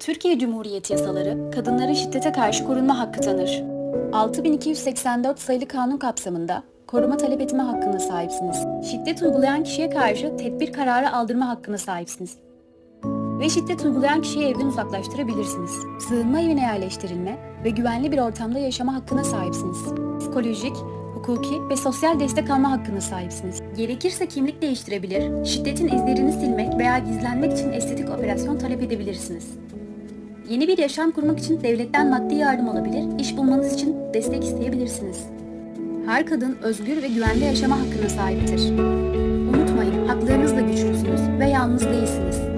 Türkiye Cumhuriyeti yasaları kadınların şiddete karşı korunma hakkı tanır. 6284 sayılı kanun kapsamında koruma talep etme hakkına sahipsiniz. Şiddet uygulayan kişiye karşı tedbir kararı aldırma hakkına sahipsiniz. Ve şiddet uygulayan kişiyi evden uzaklaştırabilirsiniz. Sığınma evine yerleştirilme ve güvenli bir ortamda yaşama hakkına sahipsiniz. Psikolojik, hukuki ve sosyal destek alma hakkına sahipsiniz. Gerekirse kimlik değiştirebilir, şiddetin izlerini silmek veya gizlenmek için estetik operasyon talep edebilirsiniz. Yeni bir yaşam kurmak için devletten maddi yardım alabilir, iş bulmanız için destek isteyebilirsiniz. Her kadın özgür ve güvende yaşama hakkına sahiptir. Unutmayın, haklarınızla güçlüsünüz ve yalnız değilsiniz.